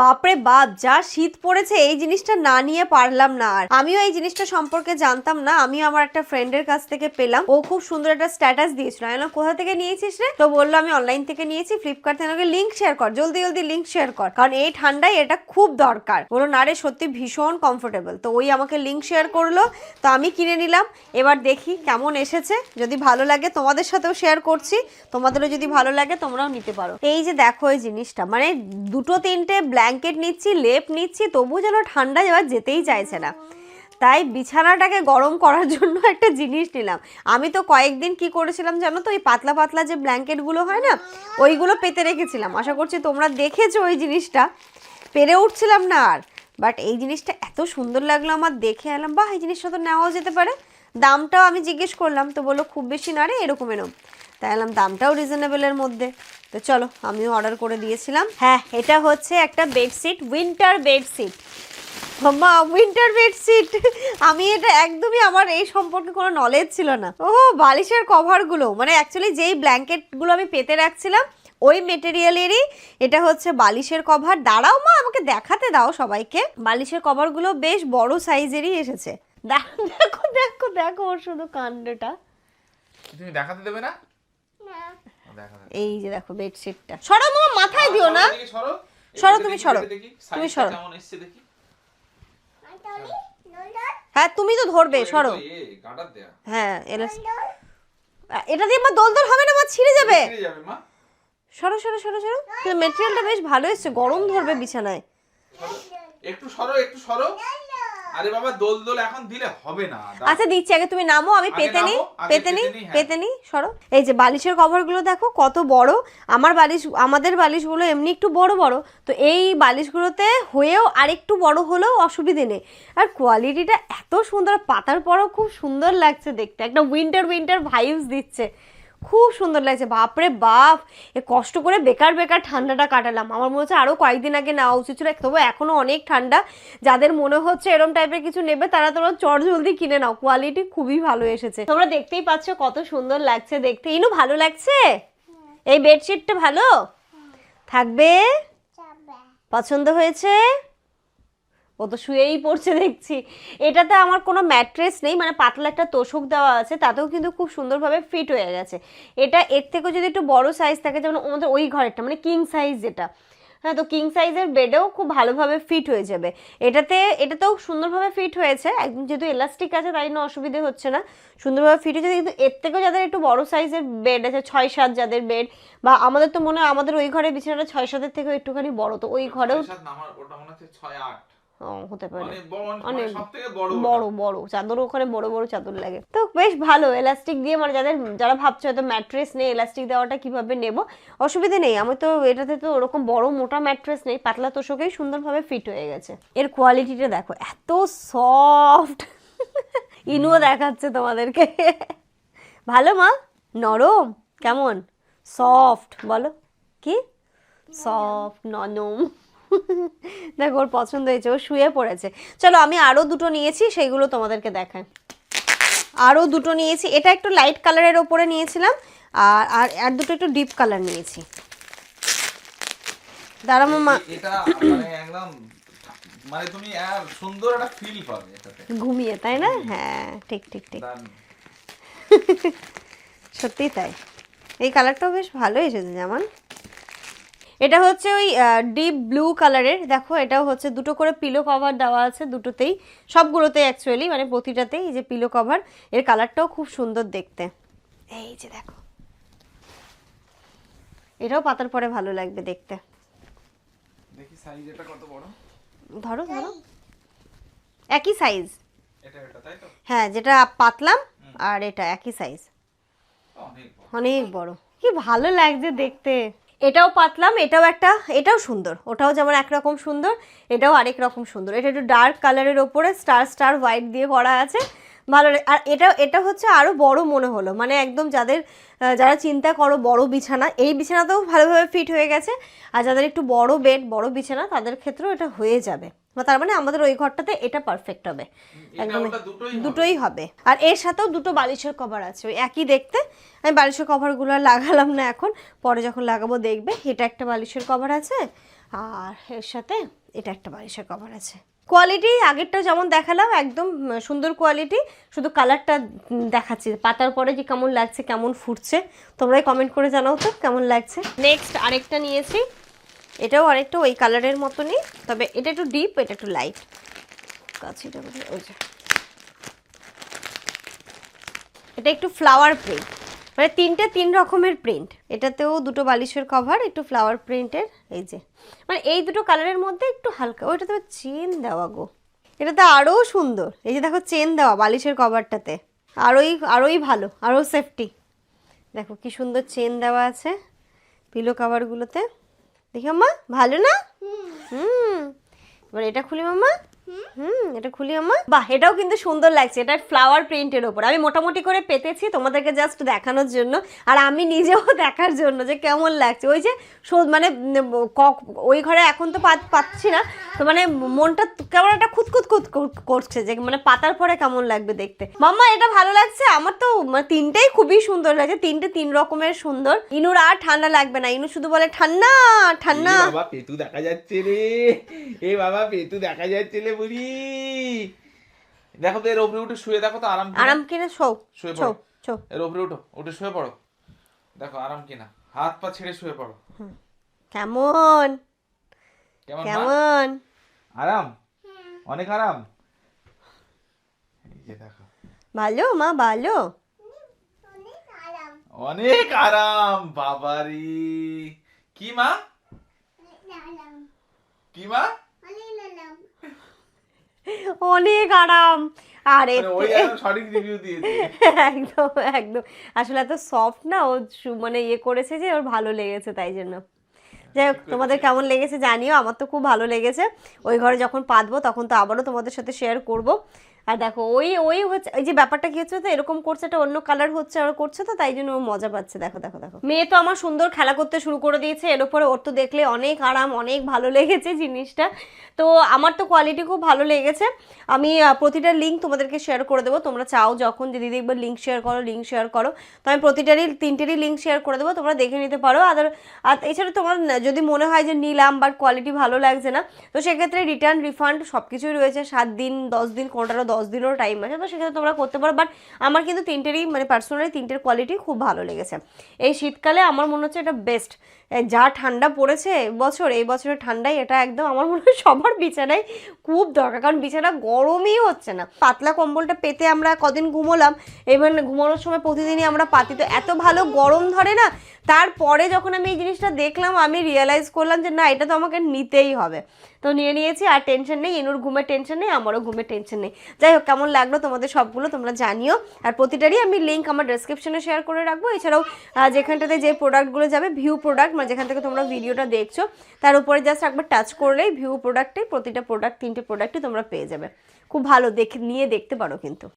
বাপরে বাপ, যা শীত পড়েছে, এই জিনিসটা না নিয়ে পারলাম না আর। আমিও এই জিনিসটা সম্পর্কে জানতাম না আমি আমার একটা ফ্রেন্ডের কাছ থেকে পেলাম। ও খুব সুন্দর একটা স্ট্যাটাস দিয়েছিল। আমি কোথা থেকে নিয়েছিস রে? তো বলল, আমি অনলাইন থেকে নিয়েছি ফ্লিপকার্ট থেকে। আমাকে লিঙ্ক শেয়ার কর, জলদি জলদি লিঙ্ক শেয়ার কর। কারণ এই ঠান্ডায় এটা খুব দরকার। বলল, না রে, সত্যি ভীষণ কমফোর্টেবল তো ওই আমাকে লিঙ্ক শেয়ার করল, তো আমি কিনে নিলাম। এবার দেখি কেমন এসেছে। যদি ভালো লাগে, তোমাদের সাথেও শেয়ার করছি। তোমাদেরও যদি ভালো লাগে, তোমরাও নিতে পারো। এই যে দেখো, এই জিনিসটা মানে দুটো, তিনটে ব্ল্যাঙ্কেট নিচ্ছি, লেপ নিচ্ছি তবু যেন ঠান্ডা এবার যেতেই চাইছে না। তাই বিছানাটাকে গরম করার জন্য একটা জিনিস নিলাম। আমি তো কয়েকদিন কি করেছিলাম জানো তো ওই পাতলা পাতলা যে ব্ল্যাঙ্কেটগুলো হয় না, ওইগুলো পেতে রেখেছিলাম। আশা করছি তোমরা দেখেছ ওই জিনিসটা। পেরে উঠছিলাম না আর। বাট এই জিনিসটা এত সুন্দর লাগল আমার, দেখে এলাম, বাহ, এই জিনিসটা তো নেওয়াও যেতে পারে। দামটাও আমি জিজ্ঞেস করলাম, তো বলল খুব বেশি না রে এরকম এরকম তাই এলাম, দামটাও রিজনেবলের মধ্যে। তো চলো, আমিও অর্ডার করে দিয়েছিলাম। হ্যাঁ এটা হচ্ছে একটা বেডশিট উইন্টার বেডশিট মা উইন্টার বেডশিট আমি এটা একদমই আমার এই সম্পর্কে কোনো নলেজ ছিল না। ও বালিশের কভারগুলো মানে অ্যাকচুয়ালি যেই ব্ল্যাঙ্কেটগুলো আমি পেতে রাখছিলাম, ওই মেটেরিয়ালেরই এটা হচ্ছে বালিশের কভার দাঁড়াও মা, আমাকে দেখাতে দাও সবাইকে। বালিশের কভারগুলো বেশ বড় সাইজেরই এসেছে। দেখ- দেখো দেখো দেখো ওর শুধু কাণ্ডটা। তুমি দেখাতে দেবে না। এই যে দেখো বেডশিটটা। সরো মামা মাথায় দিও না। সরো। সরো, তুমি সরো। তুমি সরো। কেমন এসছে দেখি। হ্যাঁ তুমি তো ধরবে সরো। হ্যাঁ এটা দিয়ে আমার দোল দোল হবে না আমার ছিঁড়ে যাবে। ছিঁড়ে যাবে মা। সরো সরো সরো সরো। মেটেরিয়ালটা বেশ ভালো এসছে। গরম ধরবে বিছানায়। একটু সরো একটু সরো। আরে বাবা দোল দোল এখন দিলে হবে না আচ্ছা দিচ্ছি আগে তুমি নামো আমি পেতে নিই পেতে নিই পেতে নিই, হ্যাঁ। সরো। এই যে বালিশের কভারগুলো দেখো কত বড় আমার বালিশ আমাদের বালিশগুলো এমনি একটু বড় বড় তো এই বালিশগুলোতে হয়েও আরেকটু বড় হলেও অসুবিধে নেই। আর কোয়ালিটিটা এত সুন্দর পাতার পরও খুব সুন্দর লাগছে দেখতে একটা উইন্টার উইন্টার ভাইবস দিচ্ছে। খুব সুন্দর লাগছে। বাপরে বাপ! এ কষ্ট করে বেকার বেকার ঠান্ডাটা কাটালাম। আমার মনে হচ্ছে আরও কয়েকদিন আগে নেওয়া উচিত ছিল তবু এখনও অনেক ঠান্ডা। যাদের মনে হচ্ছে এরম টাইপের কিছু নেবে তারা তোমরা চট জলদি কিনে নাও। কোয়ালিটি খুবই ভালো এসেছে। তোমরা দেখতেই পাচ্ছ কত সুন্দর লাগছে দেখতে। ইনু ভালো লাগছে? এই বেডশিটটা ভালো? থাকবে? পছন্দ হয়েছে? ও তো শুয়েই পড়ছে, দেখছি। এটাতে আমার কোনো ম্যাট্রেস নেই মানে পাতলা একটা তোষক দেওয়া আছে, তাতেও কিন্তু খুব সুন্দরভাবে ফিট হয়ে গেছে। এটা এর থেকেও যদি একটু বড় সাইজ থাকে, যেমন আমাদের ওই ঘরেরটা মানে কিং সাইজ যেটা হ্যাঁ তো কিং সাইজের বেডেও খুব ভালোভাবে ফিট হয়ে যাবে। এটাতে, এটাতেও সুন্দরভাবে ফিট হয়েছে, একদম যেহেতু এলাস্টিক আছে, তাই জন্য অসুবিধে হচ্ছে না। সুন্দরভাবে ফিট হয়েছে, কিন্তু এর থেকেও যাদের একটু বড় সাইজের বেড আছে, ছয় সাত যাদের বেড বা আমাদের তো মনে হয় আমাদের ওই ঘরে বিছানাটা ছয় সাতের থেকেও একটুখানি বড়, তো ওই ঘরেও ছয় আট। হতে পারে। অনেক বড় মানে বড় বড় চাদর ওখানে বড় বড় চাদর লাগে। তো বেশ ভালো এলাস্টিক দিয়ে মানে যাদের যারা ভাবছ হয়তো ম্যাট্রেস নেই এলাস্টিক দেওয়াটা কীভাবে নেব অসুবিধে নেই। আমি তো এটাতে তো ওরকম বড় মোটা ম্যাট্রেস নেই পাতলা তোষকেই সুন্দরভাবে ফিট হয়ে গেছে। এর কোয়ালিটিটা দেখো এত সফট ইনুও দেখাচ্ছে তোমাদেরকে। ভালো মা? নরম? কেমন? সফট বলো। কি? সফট নরম। দেখো ওর পছন্দ হয়েছে ও শুয়ে পড়েছে। চলো আমি আরও দুটো নিয়েছি সেইগুলো তোমাদেরকে দেখাই। আরও দুটো নিয়েছি এটা একটু লাইট কালারের ওপরে নিয়েছিলাম আর আর আর দুটো একটু ডিপ কালার নিয়েছি। দাঁড়া মামা এটা মানে একদম মানে তুমি সুন্দর একটা ফিল পাবে ঘুমিয়ে তাই না? হ্যাঁ ঠিক ঠিক ঠিক। সত্যিই তাই। এই কালারটাও বেশ ভালো এসেছে যেমন এটা হচ্ছে ওই ডিপ ব্লু কালারের দেখো এটাও হচ্ছে দুটো করে পিলো কভার দেওয়া আছে দুটোতেই। সবগুলোতেই অ্যাকচুয়ালি মানে প্রতিটাতেই এই যে পিলো কভার এর কালারটাও খুব সুন্দর দেখতে। এই যে দেখো। এটাও পাতার পরে ভালো লাগবে দেখতে। দেখি সাইজ এটা কত বড়? ধরো ধরো। একই সাইজ এটা এটা তাই তো? হ্যাঁ যেটা পাতলাম আর এটা একই সাইজ অনেক বড়। অনেক বড়। কি ভালো লাগছে দেখতে। এটাও পাতলাম, এটাও একটা, এটাও সুন্দর। ওটাও যেমন একরকম সুন্দর, এটাও আরেক রকম সুন্দর। এটা একটু ডার্ক কালারের ওপরে স্টার স্টার হোয়াইট দিয়ে করা আছে। ভালো আর এটা এটা হচ্ছে আরও বড় মনে হলো। মানে একদম যাদের যারা চিন্তা করো বড় বিছানা, এই বিছানাতেও ভালোভাবে ফিট হয়ে গেছে। আর যাদের একটু বড় বেড বড় বিছানা, তাদের ক্ষেত্রেও এটা হয়ে যাবে। তার মানে আমাদের ওই ঘরটাতে এটা পারফেক্ট হবে। একদম দুটোই হবে। আর এর সাথেও দুটো বালিশের কভার আছে ওই একই দেখতে। আমি বালিশের কভারগুলো আর লাগালাম না এখন। পরে যখন লাগাবো দেখবে এটা একটা বালিশের কভার আছে আর এর সাথে এটা একটা বালিশের কভার আছে। কোয়ালিটি আগেরটা যেমন দেখালাম একদম সুন্দর কোয়ালিটি শুধু কালারটা দেখাচ্ছি পাতার পরে যে কেমন লাগছে কেমন ফুটছে তোমরাই কমেন্ট করে জানাও তো কেমন লাগছে। নেক্সট আরেকটা নিয়েছি। এটাও আরেকটা, ওই কালারের মতনই, তবে এটা একটু ডিপ এটা একটু লাইট এটা একটু ফ্লাওয়ার প্রিন্ট মানে তিনটে তিন রকমের প্রিন্ট এটাতেও দুটো বালিশের কভার একটু ফ্লাওয়ার প্রিন্টের এই যে। মানে এই দুটো কালারের মধ্যে একটু হালকা, ওইটা তো চেন দেওয়া গো। এটাতে আরও সুন্দর। এই যে দেখো চেন দেওয়া বালিশের কভারটাতে আরোই আরোই ভালো আরও সেফটি দেখো কি সুন্দর চেন দেওয়া আছে পিলো কাভারগুলোতে দেখি মাম্মা ভালো না? হুম। এবার এটা খুলি মাম্মা। হুম, এটা খুলি আমার বাহ, এটাও কিন্তু সুন্দর লাগছে। এটা ফ্লাওয়ার প্রিন্টের ওপর। আমি মোটামুটি করে পেতেছি তোমাদেরকে জাস্ট দেখানোর জন্য। আর আমি নিজেও দেখার জন্য যে কেমন লাগছে। ওই যে মানে ওই ঘরে এখন তো পাচ্ছি না। তো মানে মনটা কেমন একটা খুঁতখুত খুত করছে যে মানে পাতার পরে কেমন লাগবে দেখতে। মাম্মা, এটা ভালো লাগছে। আমার তো মানে তিনটেই খুবই সুন্দর লাগছে। তিনটে তিন রকমের সুন্দর। ইনুর আর ঠান্ডা লাগবে না। ইনু শুধু বলে, ঠান্ডা ঠান্ডা। দেখা যাচ্ছে রে। এ বাবা, পেতু দেখা যাচ্ছে রে বুড়ি। দেখো তো এর ওপরে উঠে শুয়ে দেখো তো আরাম আরাম কিনে? শো শুয়ে পড়ো। শো। এর ওপরে উঠো উঠে শুয়ে পড়ো। দেখো আরাম কিনা? হাত পা ছেড়ে শুয়ে পড়ো। কেমন? কেমন কেমন? আরাম? অনেক আরাম? এই যে দেখো। ভালো মা ভালো। অনেক আরাম। বাবারি। কি মা? কি মা? অনেক আরাম। আর মানে একদম একদম। আসলে এত সফট না ও মানে ইয়ে করেছে যে ওর ভালো লেগেছে তাই জন্য। যাই হোক তোমাদের কেমন লেগেছে জানিও আমার তো খুব ভালো লেগেছে। ওই ঘরে যখন পাতবো তখন তো আবারও তোমাদের সাথে শেয়ার করব। আর দেখো, ওই ওই হচ্ছে, এই যে ব্যাপারটা কি হচ্ছে তো, এরকম করছে এটা অন্য কালার হচ্ছে আর করছে তো, তাই জন্য ও মজা পাচ্ছে। দেখো দেখো দেখো। মেয়ে তো আমার সুন্দর খেলা করতে শুরু করে দিয়েছে, এর উপরে ওর তো দেখলে অনেক আরাম, অনেক ভালো লেগেছে জিনিসটা। তো আমার তো কোয়ালিটি খুব ভালো লেগেছে। আমি প্রতিটা লিঙ্ক তোমাদেরকে শেয়ার করে দেবো, তোমরা চাও যখন যে দিদি একবার লিঙ্ক শেয়ার করো লিঙ্ক শেয়ার করো। তো আমি প্রতিটারই, তিনটেরই লিঙ্ক শেয়ার করে দেবো, তোমরা দেখে নিতে পারো। আদার আর এছাড়া তোমার যদি মনে হয় যে নিলাম বাট কোয়ালিটি ভালো লাগছে না, তো সেক্ষেত্রে রিটার্ন রিফান্ড সব কিছুই রয়েছে। সাত দিন, দশ দিন, কোনোটারও দশ দিনেরও টাইম আছে, তো সেক্ষেত্রে তোমরা করতে পারো। বাট আমার কিন্তু তিনটেরই মানে পার্সোনালি তিনটের কোয়ালিটি খুব ভালো লেগেছে। এই শীতকালে আমার মনে হচ্ছে এটা বেস্ট যা ঠান্ডা পড়েছে বছর, এই বছরের ঠান্ডায় এটা একদম আমার মনে হয় সবার বিছানায় খুব দরকার, কারণ বিছানা গরমই হচ্ছে না। পাতলা কম্বলটা পেতে আমরা কদিন ঘুমোলাম এবার ঘুমানোর সময় প্রতিদিনই আমরা পাতি, তো এত ভালো গরম ধরে না, তারপরে যখন আমি এই জিনিসটা দেখলাম, আমি রিয়েলাইজ করলাম যে না, এটা তো আমাকে নিতেই হবে। তো নিয়ে নিয়েছি, আর টেনশন নেই এনুর ঘুমের টেনশন নেই, আমারও ঘুমের টেনশন নেই। যাই হোক, কেমন লাগল তোমাদের সবগুলো তোমরা জানিও, আর প্রতিটারই আমি লিঙ্ক আমার ডেসক্রিপশনে শেয়ার করে রাখব। এছাড়াও যেখানটাতে যে প্রোডাক্টগুলো যাবে ভিউ প্রোডাক্ট মানে যেখান থেকে তোমরা ভিডিওটা দেখছ, তার উপরে জাস্ট একবার টাচ করলেই ভিউ প্রোডাক্টে প্রতিটা প্রোডাক্ট তিনটে প্রোডাক্টই তোমরা পেয়ে যাবে। খুব ভালো দেখে, নিয়ে দেখতে পারো কিন্তু।